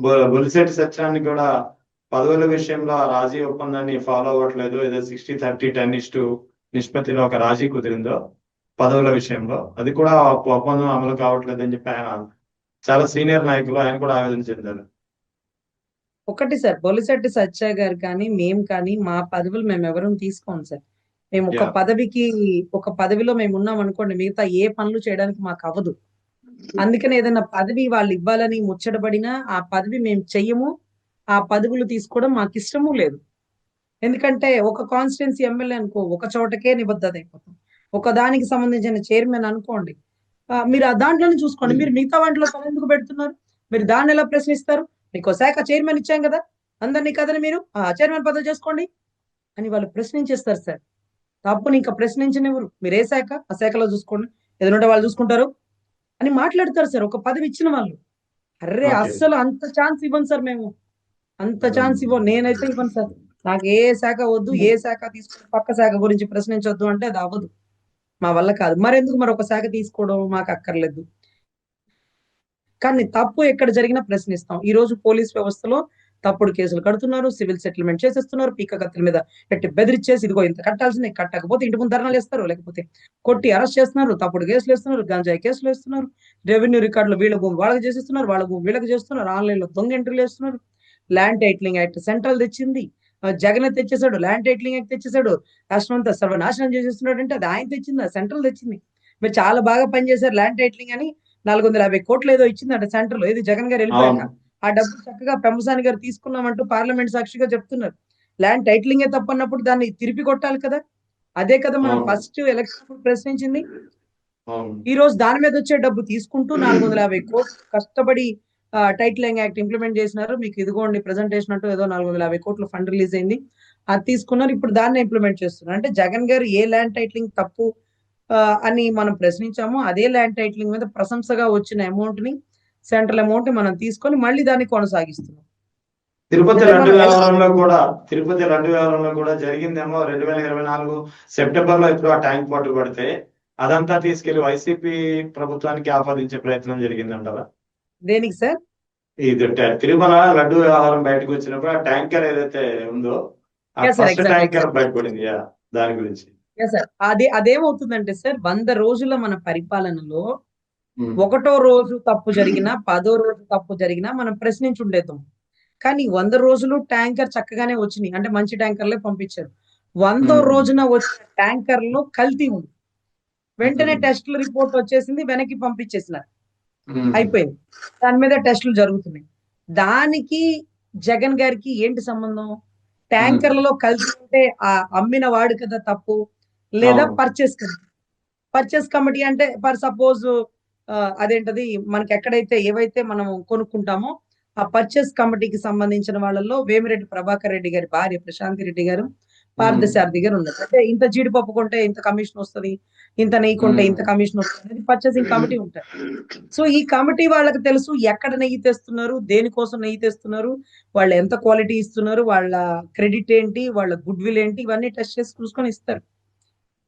బొ- బొలిశెట్టి సత్యాన్ని కూడా పదవుల విషయంలో ఆ రాజీ ఒప్పందాన్ని ఫాలో అవ్వట్లేదు. ఏదో సిక్స్టీ థర్టీ టెన్ ఇస్ నిష్పత్తిలో ఒక రాజీ కుదిరిందో పదవుల విషయంలో. అది కూడా ఒప్పందం అమలు కావట్లేదు అని చెప్పి ఆయన చాలా సీనియర్ నాయకులు ఆయన కూడా ఆవేదన చెందారు. ఒకటి సార్ బొలిశెట్టి సత్య గారు కానీ మేము కానీ మా పదవులు మేము ఎవరూ తీసుకోం సార్. మేము ఒక. పదవికి ఒక పదవిలో మేము ఉన్నాం అనుకోండి మిగతా ఏ పనులు చేయడానికి మాకు అవ్వదు. Mm-hmm. అందుకని ఏదైనా పదవి వాళ్ళు ఇవ్వాలని ముచ్చటపడినా ఆ పదవి మేము చెయ్యము ఆ పదవులు తీసుకోవడం మాకు ఇష్టము లేదు. ఎందుకంటే ఒక కాన్స్టిట్యున్సీ ఎమ్మెల్యే అనుకో ఒక చోటకే నిబద్ధత అయిపోతాం ఒక దానికి సంబంధించిన చైర్మన్ అనుకోండి మీరు ఆ దాంట్లోనే చూసుకోండి. మీరు మిగతా వాటిలో తల ఎందుకు పెడుతున్నారు? మీరు దాన్ని ఎలా ప్రశ్నిస్తారు? మీకు ఒక శాఖ చైర్మన్ ఇచ్చాం కదా అందరినీ కదని మీరు ఆ చైర్మన్ పదవి చేసుకోండి అని వాళ్ళు ప్రశ్నించేస్తారు సార్. తప్పుని ఇంకా ప్రశ్నించనివ్వరు. మీరు ఏ శాఖ? ఆ శాఖలో చూసుకోండి. ఎదురుంటే వాళ్ళు చూసుకుంటారు. అని మాట్లాడతారు సార్. ఒక పదవి ఇచ్చిన వాళ్ళు. Okay. అస్సలు అంత ఛాన్స్ ఇవ్వను సార్ మేము. అంత ఛాన్స్ ఇవ్వను. నేనైతే ఇవ్వను సార్. నాకు ఏ శాఖ వద్దు ఏ శాఖ తీసుకుని పక్క శాఖ గురించి ప్రశ్నించొద్దు అంటే అది అవ్వదు. మా వల్ల కాదు. మరెందుకు మరి ఒక శాఖ తీసుకోవడం మాకు అక్కర్లేదు. కానీ తప్పు ఎక్కడ జరిగినా ప్రశ్నిస్తాం. ఈ రోజు పోలీస్ వ్యవస్థలో తప్పుడు కేసులు కడుతున్నారు సివిల్ సెటిల్మెంట్ చేసేస్తున్నారు పీక కత్తుల మీద పెట్టి బెదిరిచ్చేసి ఇదిగో ఇంత కట్టాల్సిందే కట్టకపోతే ఇంటి ముందు ధర్నాలు వేస్తారు లేకపోతే కొట్టి అరెస్ట్ చేస్తున్నారు తప్పుడు కేసులు వేస్తున్నారు గంజాయి కేసులు వేస్తున్నారు రెవెన్యూ రికార్డులు వీళ్ళ భూమి వాళ్ళకి చేసేస్తున్నారు వాళ్ళ భూమి వీళ్ళకి చేస్తున్నారు ఆన్లైన్లో దొంగ ఎంట్రీలు వేస్తున్నారు. ల్యాండ్ టైటిలింగ్ యాక్ట్ సెంట్రల్ తెచ్చింది. జగన్ తెచ్చేసాడు ల్యాండ్ టైటిలింగ్ యాక్ట్ తెచ్చేసాడు రాష్ట్రం అంతా సర్వనాశనం చేసేస్తున్నాడు అంటే అది ఆయన తెచ్చింది సెంట్రల్ తెచ్చింది. మీరు చాలా బాగా పనిచేశారు ల్యాండ్ టైటిలింగ్ అని నాలుగు వందల యాభై కోట్లు ఏదో ఇచ్చింది అంటే సెంట్రల్లో ఇది జగన్ గారు వెళ్ళిపోయాక. ఆ డబ్బు చక్కగా పెంపసాని గారు తీసుకున్నామంటూ పార్లమెంట్ సాక్షిగా చెప్తున్నారు. ల్యాండ్ టైటిలింగే తప్పన్నప్పుడు దాన్ని తిరిపి కొట్టాలి కదా? అదే కదా మనం. ఫస్ట్ ఎలక్షన్ ప్రశ్నించింది. ఈ రోజు దాని మీద వచ్చే డబ్బు తీసుకుంటూ నాలుగు వందల యాభై కోట్లు కష్టపడి టైటిలింగ్ యాక్ట్ ఇంప్లిమెంట్ చేసినారు. మీకు ఇదిగోండి ప్రెజెంటేషన్ అంటూ ఏదో నాలుగు వందల యాభై కోట్లు ఫండ్ రిలీజ్ అయింది. అది తీసుకున్నారు. ఇప్పుడు దాన్ని ఇంప్లిమెంట్ చేస్తున్నారు. అంటే జగన్ గారు ఏ ల్యాండ్ టైటిలింగ్ తప్పు అని మనం ప్రశ్నించామో అదే ల్యాండ్ టైటిలింగ్ మీద ప్రశంసగా వచ్చిన అమౌంట్ని సెంట్రల్ అమౌంట్ మనం తీసుకొని మళ్ళీ దాన్ని కొనసాగిస్తున్నాం తిరుపతి రెండు వ్యవహారంలో కూడా తిరుపతి రెండు వ్యవహారంలో కూడా జరిగిందేమో రెండు వేల ఇరవై నాలుగు సెప్టెంబర్లో ఇప్పుడు ఆ ట్యాంక్ పోటు పడితే అదంతా తీసుకెళ్ళి వైసీపీ ప్రభుత్వానికి ఆపాదించే ప్రయత్నం జరిగిందంటారా దేనికి సార్ ఇది తిరుమల లడ్డు వ్యవహారం బయటకు వచ్చినప్పుడు ఆ ట్యాంకర్ ఏదైతే ఉందో ఫస్ట్ ట్యాంకర్. బయటపడింది దాని గురించి Yes, sir. అదే అదేమవుతుందంటే సార్ వంద రోజుల మన పరిపాలనలో. ఒకటో రోజు తప్పు జరిగినా పదో రోజు తప్పు జరిగినా మనం ప్రశ్నించి ఉండేద్దాం కానీ వంద రోజులు ట్యాంకర్ చక్కగానే వచ్చినాయి. అంటే మంచి ట్యాంకర్లే పంపించారు. వందో Hmm. రోజున వచ్చిన ట్యాంకర్లో కల్తీ ఉంది. వెంటనే Hmm. టెస్టుల రిపోర్ట్ వచ్చేసింది వెనక్కి పంపించేసినారు. అయిపోయింది. దాని మీద టెస్టులు జరుగుతున్నాయి. దానికి జగన్ గారికి ఏంటి సంబంధం? ట్యాంకర్లలో కలిసి ఉంటే ఆ అమ్మిన వాడు కదా తప్పు? లేదా. పర్చేస్ కమిటీ పర్చేస్ కమిటీ అంటే ఫర్ సపోజ్ అదేంటది? మనకి ఎక్కడైతే ఏవైతే మనం కొనుక్కుంటామో ఆ పర్చేస్ కమిటీకి సంబంధించిన వాళ్ళలో వేమిరెడ్డి ప్రభాకర్ రెడ్డి గారి భార్య ప్రశాంతి రెడ్డి గారు పార్థసారథి గారు ఉన్నారు. అంటే ఇంత జీడిపప్పు కొంటే ఇంత కమిషన్ వస్తది ఇంత నెయ్యి కొంటే. ఇంత కమిషన్ వస్తుంది పర్చేసింగ్ కమిటీ ఉంటారు. సో ఈ కమిటీ వాళ్ళకి తెలుసు ఎక్కడ నెయ్యి తెస్తున్నారు దేనికోసం నెయ్యి తెస్తున్నారు వాళ్ళు ఎంత క్వాలిటీ ఇస్తున్నారు వాళ్ళ క్రెడిట్ ఏంటి వాళ్ళ గుడ్ విల్ ఏంటి ఇవన్నీ టెస్ట్ చేసి చూసుకొని ఇస్తారు.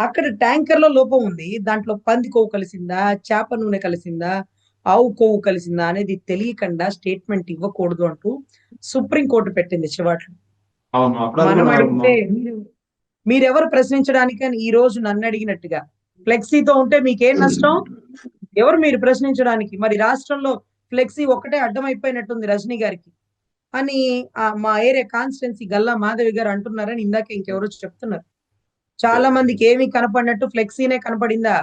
అక్కడ ట్యాంకర్లో లోపం ఉంది. దాంట్లో పంది కొవ్వు కలిసిందా? చేప నూనె కలిసిందా? ఆవు కొవ్వు కలిసిందా? అనేది తెలియకుండా స్టేట్మెంట్ ఇవ్వకూడదు అంటూ సుప్రీం కోర్టు పెట్టింది చివాట్లు. మనం అడిగితే మీరు- మీరెవరు ప్రశ్నించడానికి అని ఈ రోజు నన్ను అడిగినట్టుగా. ఫ్లెక్సీతో ఉంటే మీకేం నష్టం? ఎవరు మీరు ప్రశ్నించడానికి? మరి రాష్ట్రంలో ఫ్లెక్సీ ఒక్కటే అడ్డం అయిపోయినట్టుంది రజనీ గారికి. అని మా ఏరియా కాన్స్టిట్యున్సీ గల్లా మాధవి గారు అంటున్నారని ఇందాక ఇంకెవరో చెప్తున్నారు. చాలా మందికి ఏమీ కనపడినట్టు ఫ్లెక్సీనే కనపడిందా?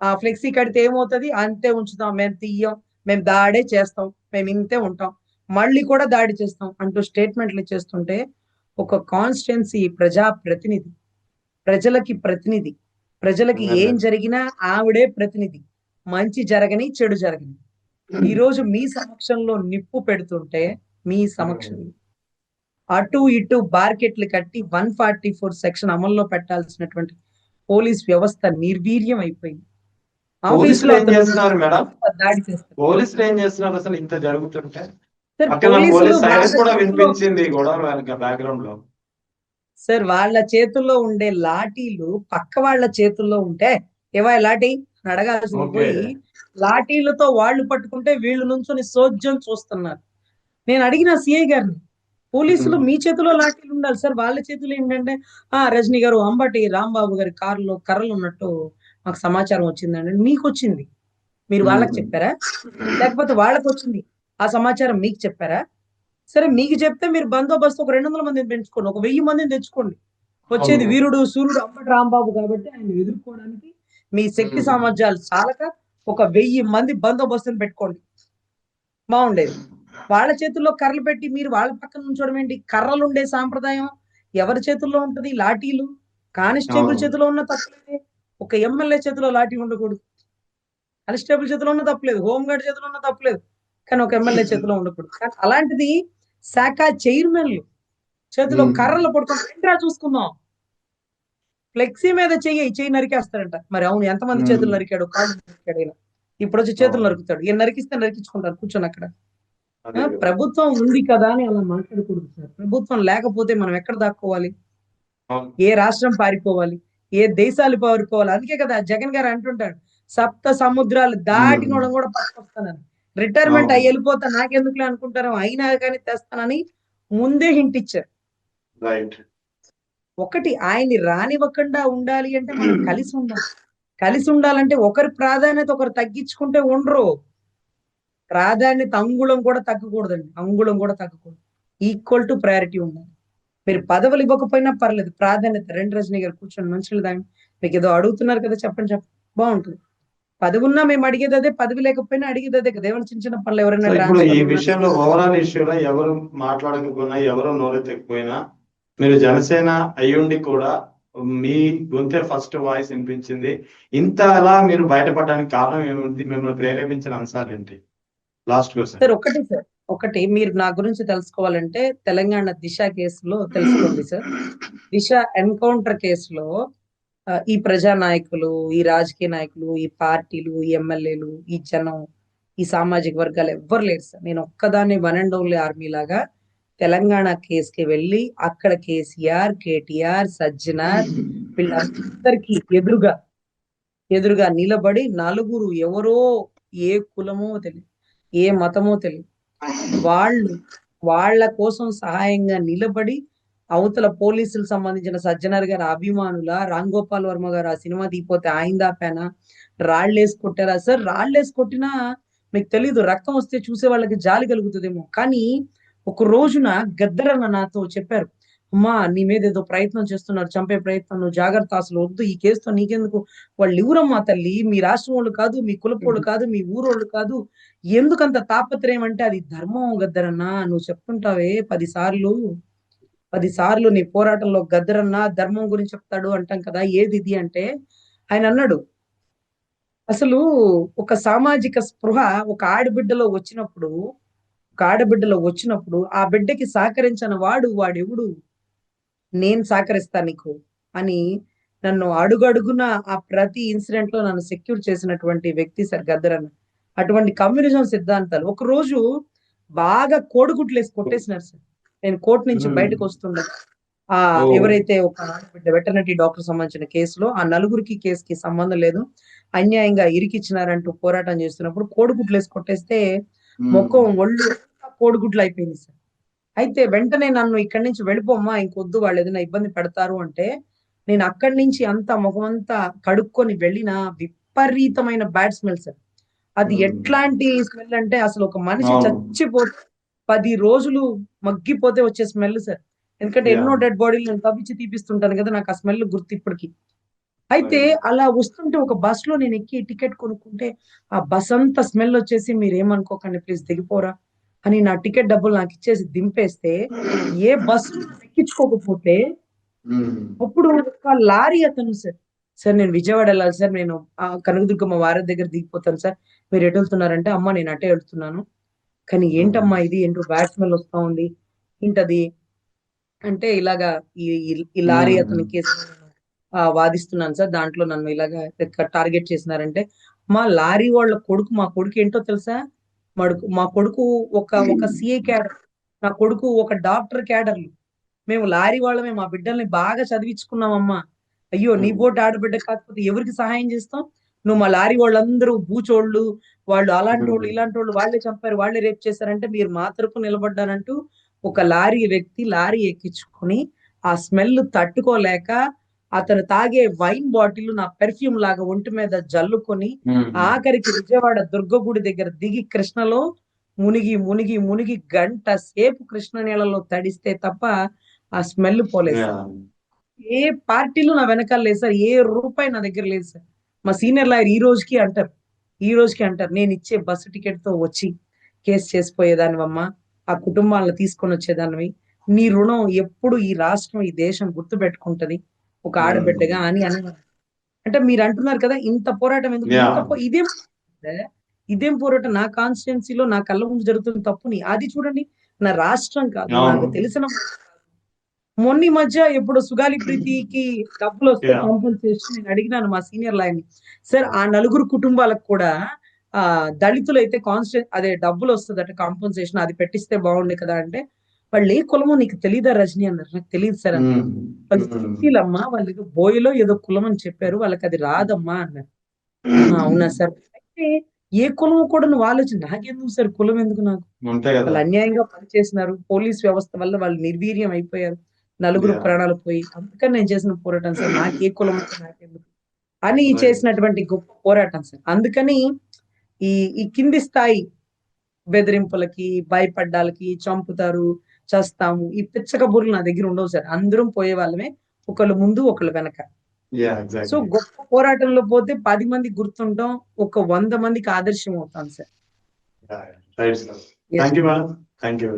ఆ ఫ్లెక్సీ కడితే ఏమవుతుంది? అంతే ఉంచుతాం. మేము తీయం మేము దాడే చేస్తాం. మేము ఇంతే ఉంటాం. మళ్ళీ కూడా దాడి చేస్తాం అంటూ స్టేట్మెంట్లు ఇచ్చేస్తుంటే ఒక కాన్స్టిట్యున్సీ ప్రజా ప్రతినిధి ప్రజలకి ప్రతినిధి ప్రజలకి ఏం జరిగినా ఆవిడే ప్రతినిధి. మంచి జరగని చెడు జరగని. ఈ రోజు మీ సమక్షంలో నిప్పు పెడుతుంటే మీ సమక్షంలో. అటు ఇటు బార్కెట్లు కట్టి వన్ ఫార్టీ ఫోర్ సెక్షన్ అమల్లో పెట్టాల్సినటువంటి పోలీస్ వ్యవస్థ నిర్వీర్యం అయిపోయింది. పోలీసులు ఏం చేస్తున్నారు మేడం? పోలీసులు ఏం చేస్తున్నారు అసలు ఇంత జరుగుతుంటే? సార్ వాళ్ళ చేతుల్లో ఉండే లాఠీలు పక్క వాళ్ళ చేతుల్లో ఉంటే ఏవా లాఠీ? ఓకే. పోయి లాఠీలతో వాళ్ళు పట్టుకుంటే వీళ్ళు నుంచొని సోద్యం చూస్తున్నారు. నేను అడిగిన సిఐ గారిని పోలీసులు. మీ చేతిలో లాఠీలు ఉండాలి సార్. వాళ్ళ చేతిలో ఏంటంటే ఆ రజనీ గారు అంబటి రాంబాబు గారి కారులో కర్రలు ఉన్నట్టు మాకు సమాచారం వచ్చిందండి. మీకు వచ్చింది. మీరు వాళ్ళకి. చెప్పారా? లేకపోతే వాళ్ళకి వచ్చింది. ఆ సమాచారం మీకు చెప్పారా? సరే మీకు చెప్తే మీరు బందోబస్తు ఒక రెండు వందల మందిని పెంచుకోండి. ఒక వెయ్యి మందిని తెచ్చుకోండి. వచ్చేది. వీరుడు సూర్యుడు అంబటి రాంబాబు కాబట్టి ఆయన ఎదుర్కోవడానికి మీ శక్తి. సామర్థ్యాలు చాలక ఒక వెయ్యి మంది బందోబస్తుని పెట్టుకోండి. బాగుండేది. వాళ్ళ చేతుల్లో కర్రలు పెట్టి మీరు వాళ్ళ పక్కన ఉంచడం ఏంటి? కర్రలు ఉండే సాంప్రదాయం ఎవరి చేతుల్లో ఉంటది? లాఠీలు? కానిస్టేబుల్. చేతిలో ఉన్న తప్పలేదే ఒక ఎమ్మెల్యే చేతిలో లాఠీ ఉండకూడదు. కానిస్టేబుల్ చేతిలో ఉన్న తప్పలేదు హోమ్ గార్డ్ చేతిలో ఉన్న తప్పలేదు కానీ ఒక ఎమ్మెల్యే చేతిలో ఉండకూడదు. కానీ అలాంటిది శాఖ చైర్మన్లు చేతిలో. కర్రలు పడుకొని ఏంట్రా చూసుకుందాం? ఫ్లెక్సీ మీద చెయ్యి చెయ్యి నరికేస్తాడంట. మరి అవును ఎంతమంది. చేతులు నరికాడు? కాళ్ళు నరికాడు ఈయన. ఇప్పుడు వచ్చి చేతులు. నరుకుతాడు. ఈయన నరికిస్తే నరికించుకుంటారు కూర్చొని అక్కడ. ప్రభుత్వం ఉంది కదా అని అలా మాట్లాడకూడదు సార్. ప్రభుత్వం లేకపోతే మనం ఎక్కడ దాక్కోవాలి. ఏ రాష్ట్రం పారిపోవాలి? ఏ దేశాలు పారిపోవాలి? అందుకే కదా జగన్ గారు అంటుంటాడు సప్త సముద్రాలు దాటిన కూడా పట్టుకొస్తానని. రిటైర్మెంట్. అయ్యి వెళ్ళిపోతా నాకెందుకులే అనుకుంటారు అయినా కానీ తెస్తానని ముందే హింట్ ఇచ్చారు. ఒకటి ఆయన్ని రానివ్వకుండా ఉండాలి అంటే మనం కలిసి ఉండాలి. కలిసి ఉండాలంటే ఒకరి ప్రాధాన్యత ఒకరు తగ్గించుకుంటే ఉండరు. ప్రాధాన్యత అంగుళం కూడా తగ్గకూడదండి. అంగుళం కూడా తగ్గకూడదు. ఈక్వల్ టు ప్రయారిటీ ఉండాలి. మీరు పదవులు ఇవ్వకపోయినా పర్లేదు. ప్రాధాన్యత. రెండు రజనీ గారు కూర్చొని మనుషులు దాన్ని మీకు ఏదో అడుగుతున్నారు కదా చెప్పండి చెప్పండి. బాగుంటుంది. పదవి ఉన్నా మేము అడిగేది అదే. పదవి లేకపోయినా అడిగేది అదే కదా. ఏమైనా చిన్న చిన్న పనులు ఎవరైనా ఈ విషయంలో ఓవరాల్ ఇష్యూలో ఎవరు మాట్లాడకపోయినా ఎవరు నోరెత్తకపోయినా మీరు జనసేన అయ్యుండి కూడా మీ గొంతే ఫస్ట్ వాయిస్ వినిపించింది. ఇంత అలా మీరు బయటపడడానికి కారణం ఏమిటి మిమ్మల్ని ప్రేరేపించిన అంశాలు ఏంటి? లాస్ట్ సార్ ఒకటి సార్ ఒకటి. మీరు నా గురించి తెలుసుకోవాలంటే తెలంగాణ దిశ కేసులో తెలుసుకోండి సార్. దిశ ఎన్కౌంటర్ కేసులో ఈ ప్రజా నాయకులు ఈ రాజకీయ నాయకులు ఈ పార్టీలు ఈ ఎమ్మెల్యేలు ఈ జనం ఈ సామాజిక వర్గాలు ఎవ్వరు లేరు సార్. నేను ఒక్కదాన్ని వన్ అండ్ ఓన్లీ ఆర్మీ లాగా తెలంగాణ కేసుకి వెళ్ళి అక్కడ కేసీఆర్ కేటీఆర్ సజ్జనార్ వీళ్ళందరికీ ఎదురుగా ఎదురుగా నిలబడి నలుగురు ఎవరో ఏ కులమో తెలియదు. ఏ మతమో తెలియదు వాళ్ళు వాళ్ళ కోసం సహాయంగా నిలబడి అవతల పోలీసులకు సంబంధించిన సజ్జనర్ గారి అభిమానుల రామ్ గోపాల్ వర్మ గారు ఆ సినిమా తీపోతే ఆయిందా పేన రాళ్ళేసి కొట్టారా? సార్ రాళ్ళేసి కొట్టినా మీకు తెలీదు. రక్తం వస్తే చూసే వాళ్ళకి జాలి కలుగుతుందేమో. కానీ ఒక రోజున గద్దరన్న నాతో చెప్పారు. అమ్మా నీ మీద ఏదో ప్రయత్నం చేస్తున్నారు చంపే ప్రయత్నం నువ్వు జాగ్రత్త అసలు వద్దు ఈ కేసుతో నీకెందుకు? వాళ్ళు ఎవరమ్మా తల్లి మీ రాష్ట్రం వాళ్ళు కాదు మీ కులపోళ్ళు కాదు మీ ఊరోళ్ళు కాదు. ఎందుకంత తాపత్రయం అంటే అది ధర్మం గద్దరన్న నువ్వు చెప్తుంటావే పది సార్లు పది సార్లు నీ పోరాటంలో గద్దరన్న ధర్మం గురించి చెప్తాడు అంటాం కదా ఏది ఇది అంటే ఆయన అన్నాడు అసలు ఒక సామాజిక స్పృహ ఒక ఆడబిడ్డలో వచ్చినప్పుడు ఒక ఆడబిడ్డలో వచ్చినప్పుడు ఆ బిడ్డకి సహకరించని వాడు వాడెవడు? నేను సహకరిస్తా నీకు అని నన్ను అడుగడుగున ఆ ప్రతి ఇన్సిడెంట్లో నన్ను సెక్యూర్ చేసినటువంటి వ్యక్తి సార్ గద్దరన్న. అటువంటి కమ్యూనిజం సిద్ధాంతాలు. ఒక రోజు బాగా కోడిగుడ్లు వేసి కొట్టేసినారు సార్. నేను కోర్టు నుంచి. బయటకు వస్తుండే. ఆ. ఎవరైతే ఒక వెటర్నరీ డాక్టర్ సంబంధించిన కేసులో ఆ నలుగురికి కేసుకి సంబంధం లేదు. అన్యాయంగా ఇరికిచ్చినారంటూ పోరాటం చేస్తున్నప్పుడు కోడిగుడ్లు వేసి కొట్టేస్తే ముఖం ఒళ్ళు కోడిగుడ్లు అయిపోయింది సార్. అయితే వెంటనే నన్ను ఇక్కడి నుంచి వెళ్ళిపోమ్మా ఇంకొద్దు వాళ్ళు ఏదైనా ఇబ్బంది పెడతారు అంటే నేను అక్కడి నుంచి అంతా ముఖం అంతా కడుక్కొని వెళ్ళిన విపరీతమైన బ్యాడ్ స్మెల్ సార్ అది. ఎట్లాంటి స్మెల్ అంటే అసలు ఒక మనిషి. చచ్చిపోతే పది రోజులు మగ్గిపోతే వచ్చే స్మెల్ సార్ ఎందుకంటే. ఎన్నో డెడ్ బాడీలు నేను తవ్వించి తీపిస్తుంటాను కదా నాకు ఆ స్మెల్ గుర్తు ఇప్పటికి అయితే అలా వస్తుంటే ఒక బస్లో నేను ఎక్కి టికెట్ కొనుక్కుంటే ఆ బస్ అంతా స్మెల్ వచ్చేసి మీరు ఏమనుకోకండి ప్లీజ్ దిగిపోరా అని నా టికెట్ డబ్బులు నాకు ఇచ్చేసి దింపేస్తే ఏ బస్సు ఎక్కించుకోకపోతే అప్పుడు ఒక లారీ అతను సార్ సార్ నేను విజయవాడ వెళ్ళాలి సార్ నేను ఆ కనకదుర్గమ్మ వారి దగ్గర దిగిపోతాను సార్ మీరు ఎటు వెళ్తున్నారంటే అమ్మ నేను అటే వెళ్తున్నాను. కానీ ఏంటమ్మా ఇది? ఏంటో బ్యాడ్ స్మెల్ వస్తా ఉంది? ఏంటది? అంటే ఇలాగా ఈ లారీ. అతని కేసు ఆ, వాదిస్తున్నాను సార్ దాంట్లో నన్ను ఇలాగా టార్గెట్ చేసినారంటే మా లారీ వాళ్ళ కొడుకు మా కొడుకు ఏంటో తెలుసా? మడుకు మా కొడుకు ఒక ఒక సిఐ క్యాడర్ నా కొడుకు ఒక డాక్టర్ క్యాడర్లు మేము లారీ వాళ్ళమే మా బిడ్డల్ని బాగా చదివించుకున్నామమ్మా. అయ్యో నీ. బోట్ ఆడబిడ్డ కాకపోతే ఎవరికి సహాయం చేస్తాం? నువ్వు మా లారీ వాళ్ళందరూ బూచోళ్ళు వాళ్ళు అలాంటి వాళ్ళు. ఇలాంటి వాళ్ళు వాళ్ళే చంపారు వాళ్ళే రేప్ చేశారంటే మీరు మా తరపు నిలబడ్డారంటూ ఒక లారీ వ్యక్తి లారీ ఎక్కించుకొని ఆ స్మెల్ తట్టుకోలేక అతను తాగే వైన్ బాటిల్ నా పెర్ఫ్యూమ్ లాగా ఒంటి మీద జల్లుకొని ఆఖరికి విజయవాడ దుర్గగుడి దగ్గర దిగి కృష్ణలో మునిగి మునిగి మునిగి గంట సేపు కృష్ణ నీళ్ళలో తడిస్తే తప్ప ఆ స్మెల్ పోలేదు సార్. ఏ పార్టీలు నా వెనకాల లేదు సార్. ఏ రూపాయి నా దగ్గర లేదు సార్. మా సీనియర్ లాయర్ ఈ రోజుకి అంటారు. ఈ రోజుకి అంటారు. నేను ఇచ్చే బస్సు టికెట్తో వచ్చి కేసు చేసిపోయేదానివమ్మా. ఆ కుటుంబాలను తీసుకొని వచ్చేదానివి. నీ రుణం ఎప్పుడు ఈ రాష్ట్రం ఈ దేశం గుర్తు పెట్టుకుంటది ఒక ఆడబిడ్డగా అని అని అంటే మీరు అంటున్నారు కదా ఇంత పోరాటం ఎందుకు ఇదేం? ఇదేం పోరాటం నా కాన్స్టిట్యున్సీలో నా కళ్ళ ముందు జరుగుతున్న తప్పుని అది చూడండి నా రాష్ట్రం కాదు. నాకు తెలిసిన మొన్న మధ్య ఎప్పుడు సుగాలి ప్రీతికి డబ్బులు వస్తే. కాంపన్సేషన్ నేను అడిగినాను మా సీనియర్ లాయర్ని సార్ ఆ నలుగురు కుటుంబాలకు కూడా ఆ దళితులు అయితే కాన్స్టెంట్ అదే డబ్బులు వస్తుందట కాంపన్సేషన్ అది పెట్టిస్తే బాగుండే కదా అంటే వాళ్ళు ఏ కులమో నీకు తెలియదా రజని అన్నారు. నాకు తెలియదు సార్ అన్నారు. వాళ్ళు వాళ్ళకి బోయలో ఏదో కులం అని చెప్పారు వాళ్ళకి అది రాదమ్మా అన్నారు. "ఆ, అవునా సార్? అయితే ఏ కులం కూడా నువ్వు ఆలోచన నాకెందుకు సార్ కులం ఎందుకు నాకు? వాళ్ళు అన్యాయంగా పనిచేసినారు పోలీస్ వ్యవస్థ వల్ల వాళ్ళు నిర్వీర్యం అయిపోయారు. నలుగురు. ప్రాణాలు పోయి అందుకని నేను చేసిన పోరాటం సార్ నాకు ఏ కులం నాకెందుకు? అని. చేసినటువంటి గొప్ప పోరాటం సార్. అందుకని ఈ ఈ కింది స్థాయి బెదిరింపులకి భయపడ్డాలకి చంపుతారు. చస్తాము. ఈ పిచ్చ కబుర్లు నా దగ్గర ఉండవు సార్. అందరం పోయే వాళ్ళమే. ఒకళ్ళు ముందు ఒకళ్ళు వెనక. సో గొప్ప పోరాటంలో పోతే పది మంది గుర్తుంటాం ఒక వంద మందికి ఆదర్శం అవుతాం sir thank you madam thank you